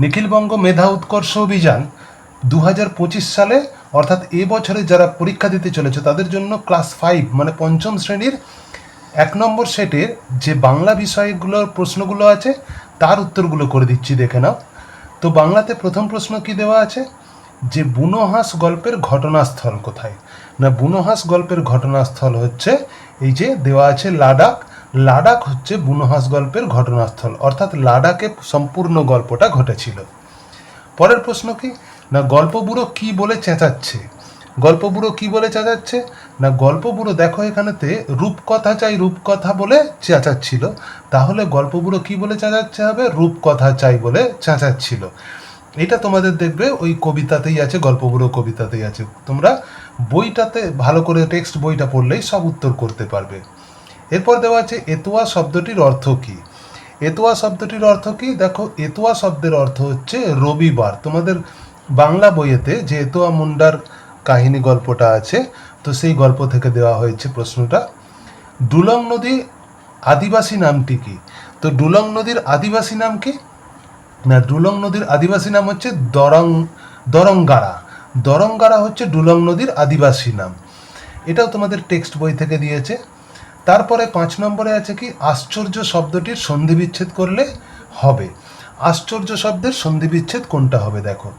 নিখিলবঙ্গ মেধা উৎকর্ষ অভিযান দু হাজার পঁচিশ সালে, অর্থাৎ এ বছরে যারা পরীক্ষা দিতে চলেছে, তাদের জন্য ক্লাস ফাইভ মানে পঞ্চম শ্রেণির এক নম্বর সেটের যে বাংলা বিষয়গুলোর প্রশ্নগুলো আছে, তার উত্তরগুলো করে দিচ্ছি, দেখে নাও। তো বাংলাতে প্রথম প্রশ্ন কি দেওয়া আছে? যে বুনোহাঁস গল্পের ঘটনাস্থল কোথায়? না, বুনোহাঁস গল্পের ঘটনাস্থল হচ্ছে, এই যে দেওয়া আছে লাডাখ লাডাখ হচ্ছে বুনোহাঁস গল্পের ঘটনাস্থল, অর্থাৎ লাডাখে সম্পূর্ণ গল্পটা ঘটেছিল। পরের প্রশ্ন কি? না গল্পবুড়ো কি বলে চেঁচাচ্ছে? গল্পবুড়ো কি বলে চেঁচাচ্ছে? না গল্পবুড়ো দেখো এখানেতে রূপকথা চাই রূপকথা বলে চেঁচাচ্ছিল। তাহলে গল্পবুড়ো কি বলে চেঁচাচ্ছে হবে? রূপকথা চাই বলে চেঁচাচ্ছিল। এটা তোমাদের দেখবে, ওই কবিতাতেই আছে গল্পবুড়ো কবিতাতেই আছে। তোমরা বইটাতে, ভালো করে টেক্সট বইটা পড়লেই সব উত্তর করতে পারবে। এরপর দেওয়া আছে এতোয়া শব্দটির অর্থ কী? এতোয়া শব্দটির অর্থ কি? দেখো, এতোয়া শব্দের অর্থ হচ্ছে রবিবার। তোমাদের বাংলা বইয়েতে যে এতোয়া মুন্ডার কাহিনী গল্পটা আছে, তো সেই গল্প থেকে দেওয়া হয়েছে প্রশ্নটা। ডুলং নদী আদিবাসী নামটি কি? তো ডুলং নদীর আদিবাসী নাম কি? না ডুলং নদীর আদিবাসী নাম হচ্ছে দরং, দরঙ্গারা। দরঙ্গারা হচ্ছে ডুলং নদীর আদিবাসী নাম। এটাও তোমাদের টেক্সট বই থেকে দিয়েছে। তারপরে পাঁচ নম্বরে আছে কি, আশ্চর্য শব্দটির সন্ধি বিচ্ছেদ করলে হবে। আশ্চর্য শব্দের সন্ধি বিচ্ছেদ কোনটা হবে দেখো।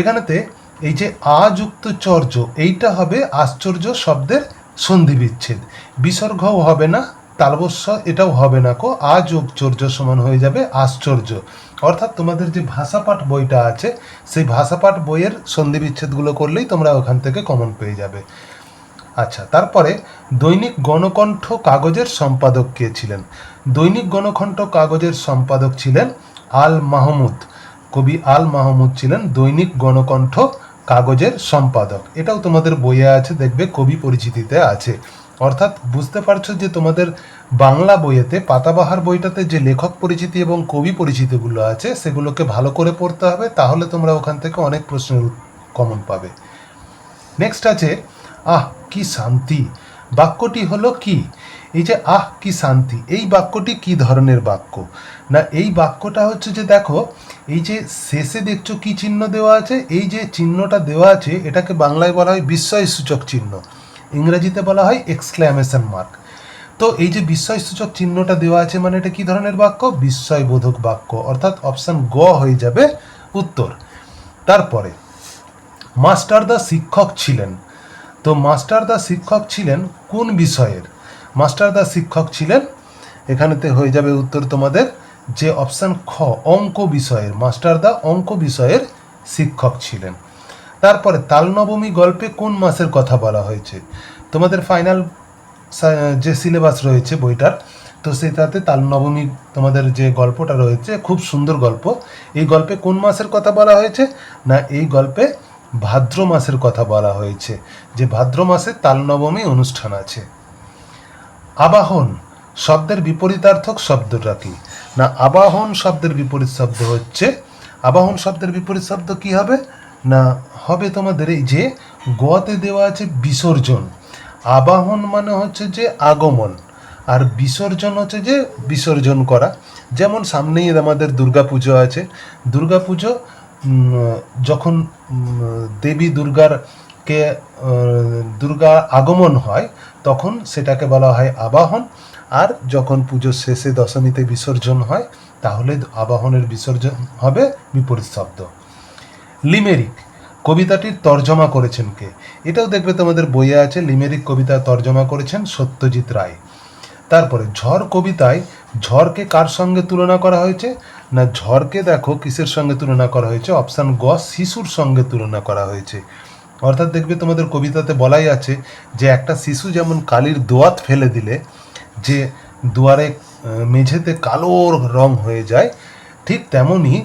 এখানেতে এই যে আযুক্ত চর্য, এইটা হবে আশ্চর্য শব্দের সন্ধি বিচ্ছেদ। বিসর্গও হবে না, তালবস্য এটাও হবে না কো আযোগ চর্য সমান হয়ে যাবে আশ্চর্য। অর্থাৎ তোমাদের যে ভাষাপাঠ বইটা আছে, সেই ভাষাপাঠ বইয়ের সন্ধি বিচ্ছেদগুলো করলেই তোমরা ওখান থেকে কমন পেয়ে যাবে। আচ্ছা তারপরে দৈনিক গণকণ্ঠ কাগজের সম্পাদক কে ছিলেন? দৈনিক গণকণ্ঠ কাগজের সম্পাদক ছিলেন আল মাহমুদ। কবি আল মাহমুদ ছিলেন দৈনিক গণকণ্ঠ কাগজের সম্পাদক। এটাও তোমাদের বইয়ে আছে, দেখবে কবি পরিচিতিতে আছে। অর্থাৎ বুঝতে পারছ যে তোমাদের বাংলা বইয়েতে পাতাবাহার বইটাতে যে লেখক পরিচিতি এবং কবি পরিচিতিগুলো আছে, সেগুলোকে ভালো করে পড়তে হবে, তাহলে তোমরা ওখান থেকে অনেক প্রশ্নের কমন পাবে। নেক্সট আছে, আহ কি শান্তি? বাক্যটি হলো কি? এই যে, আহ, কি শান্তি। এই বাক্যটি কি ধরনের বাক্য? না, এই বাক্যটা হচ্ছে যে, দেখো, এই যে শেষে দেখছ কি চিহ্ন দেওয়া আছে? এই যে চিহ্নটা দেওয়া আছে, এটাকে বাংলায় বলা হয় বিস্ময়সূচক চিহ্ন। ইংরেজিতে বলা হয় এক্সক্ল্যামেশন মার্ক তো এই যে বিস্ময়সূচক চিহ্নটা দেওয়া আছে মানে এটা কি ধরনের বাক্য? বিস্ময়বোধক বাক্য। অর্থাৎ অপশান গ হয়ে যাবে উত্তর। তারপরে, মাস্টার দা শিক্ষক ছিলেন। তো মাস্টার দা শিক্ষক ছিলেন কোন বিষয়ের? মাস্টার দা শিক্ষক ছিলেন, এখানেতে হয়ে যাবে উত্তর তোমাদের, যে অপশান খ, অঙ্ক বিষয়ের, মাস্টার দা অঙ্ক বিষয়ের শিক্ষক ছিলেন। তারপরে তালনবমী গল্পে কোন মাসের কথা বলা হয়েছে? তোমাদের ফাইনাল যে সিলেবাস রয়েছে বইটার, তো সেটাতে তালনবমী তোমাদের যে গল্পটা রয়েছে, খুব সুন্দর গল্প। এই গল্পে কোন মাসের কথা বলা হয়েছে? না, এই গল্পে ভাদ্র মাসের কথা বলা হয়েছে, যে ভাদ্র মাসে তালনবমী অনুষ্ঠান আছে। আবাহন শব্দের বিপরীতার্থক শব্দটা কি? না, আবাহন শব্দের বিপরীত শব্দ হচ্ছে, আবাহন শব্দের বিপরীত শব্দ কি হবে? না, হবে তোমাদের এই যে গতে দেওয়া আছে বিসর্জন। আবাহন মানে হচ্ছে যে আগমন, আর বিসর্জন হচ্ছে যে বিসর্জন করা। যেমন সামনেই আমাদের দুর্গাপুজো আছে, দুর্গাপুজো যখন দেবী দুর্গার কে দুর্গা আগমন হয়, তখন সেটাকে বলা হয় আবাহন। আর যখন পুজোর শেষে দশমীতে বিসর্জন হয়, তাহলে আবাহনের বিসর্জন হবে বিপরীত শব্দ। লিমেরিক, কবিতাটির তর্জমা করেছেন কে? এটাও দেখবে তোমাদের বইয়ে আছে, লিমেরিক কবিতা তর্জমা করেছেন সত্যজিৎ রায়। তারপরে ঝড় কবিতায়, ঝড়কে কার সঙ্গে তুলনা করা হয়েছে? না ঝড়কে দেখো কিসের সঙ্গে তুলনা করা হয়েছে? অপশান গ, শিশুর সঙ্গে তুলনা করা হয়েছে। অর্থাৎ দেখবে তোমাদের কবিতাতে বলাই আছে যে একটা শিশু যেমন কালির দোয়াত ফেলে দিলে, যে দুয়ারে মেঝেতে কালো রং হয়ে যায়, ঠিক তেমনই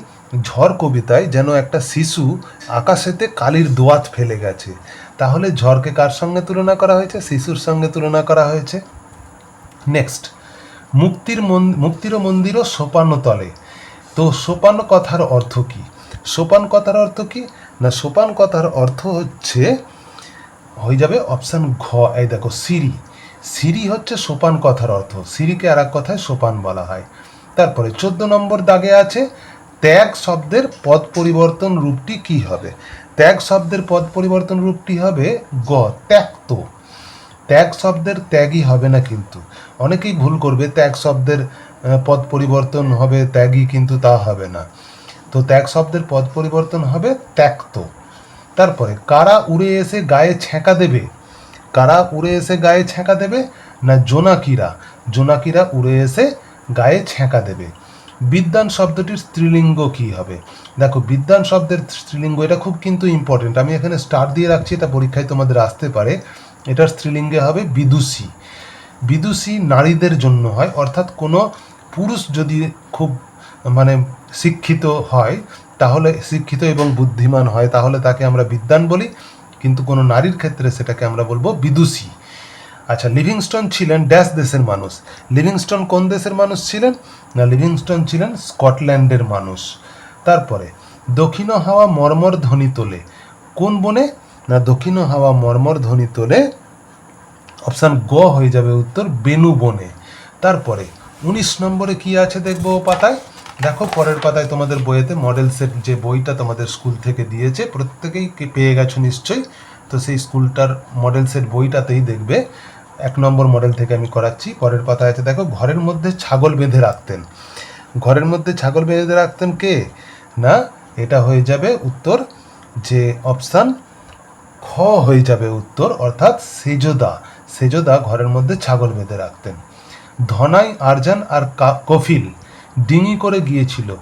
ঝড় কবিতায় যেন একটা শিশু আকাশেতে কালির দোয়াত ফেলে গেছে। তাহলে ঝড়কে কার সঙ্গে তুলনা করা হয়েছে? শিশুর সঙ্গে তুলনা করা হয়েছে। নেক্সট মুক্তির মুক্তির মন্দিরও সোপান তলে তো সোপান কথার অর্থ কি? সোপান কথার অর্থ কি? না, সোপান কথার অর্থ হচ্ছে, হয়ে যাবে অপশান ঘ। এই দেখো, সিঁড়ি। সিঁড়ি হচ্ছে সোপান কথার অর্থ। সিঁড়িকে আর এক কথায় সোপান বলা হয়। তারপরে চোদ্দ নম্বর দাগে আছে, ত্যাগ শব্দের পদ পরিবর্তন রূপটি কি হবে? ত্যাগ শব্দের পদ পরিবর্তন রূপটি হবে গ, ত্যাক্ত। ত্যাগ শব্দের ত্যাগই হবে না কিন্তু। অনেকেই ভুল করবে, ত্যাগ শব্দের পদ পরিবর্তন হবে ত্যাগই কিন্তু তা হবে না। তো ত্যাগ শব্দের পদ পরিবর্তন হবে ত্যাক্ত। তারপরে, কারা উড়ে এসে গায়ে ছ্যাঁকা দেবে? কারা উড়ে এসে গায়ে ছ্যাঁকা দেবে? না জোনাকিরা? জোনাকিরা উড়ে এসে গায়ে ছ্যাঁকা দেবে। বিদ্যান শব্দটির স্ত্রীলিঙ্গ কি হবে? দেখো বিদ্যান শব্দের স্ত্রীলিঙ্গ, এটা খুব কিন্তু ইম্পর্টেন্ট আমি এখানে স্টার দিয়ে রাখছি, এটা পরীক্ষায় তোমাদের আসতে পারে। এটার স্ত্রীলিঙ্গে হবে বিদুষী। বিদুষী নারীদের জন্য হয়, অর্থাৎ কোনো পুরুষ যদি খুব মানে শিক্ষিত হয়, তাহলে শিক্ষিত এবং বুদ্ধিমান হয়, তাহলে তাকে আমরা বিদ্যান বলি। কিন্তু কোনো নারীর ক্ষেত্রে সেটাকে আমরা বলব বিদুষী। আচ্ছা লিভিংস্টন ছিলেন ড্যাশ দেশের মানুষ। লিভিংস্টন কোন দেশের মানুষ ছিলেন? না, লিভিংস্টন ছিলেন স্কটল্যান্ডের মানুষ। তারপরে, দক্ষিণ হাওয়া মর্মর ধ্বনি তোলে। কোন বনে? না, দক্ষিণ হাওয়া মর্মর ধ্বনি তোলে। অপশান গ হয়ে যাবে উত্তর, বেনু বনে। তারপরে উনিশ নম্বরে কি আছে দেখব পাতায়? দেখো, পরের পাতায় তোমাদের বইয়েতে মডেল সেট যে বইটা তোমাদের স্কুল থেকে দিয়েছে, প্রত্যেকেই পেয়ে গেছো নিশ্চয়ই? তো সেই স্কুলটার মডেল সেট বইটাতেই দেখবে। এক নম্বর মডেল থেকে আমি করাচ্ছি, পরের পাতায় আছে, দেখো, ঘরের মধ্যে ছাগল বেঁধে রাখতেন। ঘরের মধ্যে ছাগল বেঁধে রাখতেন কে? না, এটা হয়ে যাবে উত্তর যে অপশান খ হয়ে যাবে উত্তর, অর্থাৎ সেজদা। সেজদা ঘরের মধ্যে ছাগল বেঁধে রাখতেন। ধনাই, আরজান আর কফিল ডিঙি করে গিয়েছিল।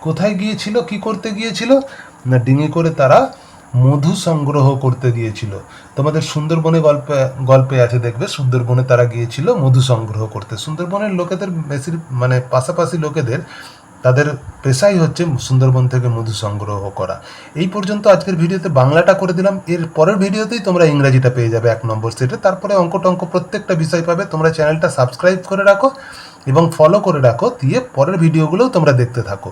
কোথায় গিয়েছিল? কি করতে গিয়েছিল? না, ডিঙি করে তারা মধু সংগ্রহ করতে গিয়েছিল। তোমাদের সুন্দরবনে গল্পে গল্পে আছে, দেখবে। সুন্দরবনে তারা গিয়েছিল মধু সংগ্রহ করতে। সুন্দরবনের লোকেদের বেশির মানে পাশাপাশি লোকেদের তাদের পেশাই হচ্ছে সুন্দরবন থেকে মধু সংগ্রহ করা। এই পর্যন্ত আজকের ভিডিওতে বাংলাটা করে দিলাম। এর পরের ভিডিওতেই তোমরা ইংরাজিটা পেয়ে যাবে এক নম্বর সেটে। তারপরে অঙ্ক টঙ্ক প্রত্যেকটা বিষয় পাবে। তোমরা চ্যানেলটা সাবস্ক্রাইব করে রাখো এবং ফলো করে রাখো। দিয়ে পরের ভিডিওগুলোও তোমরা দেখতে থাকো।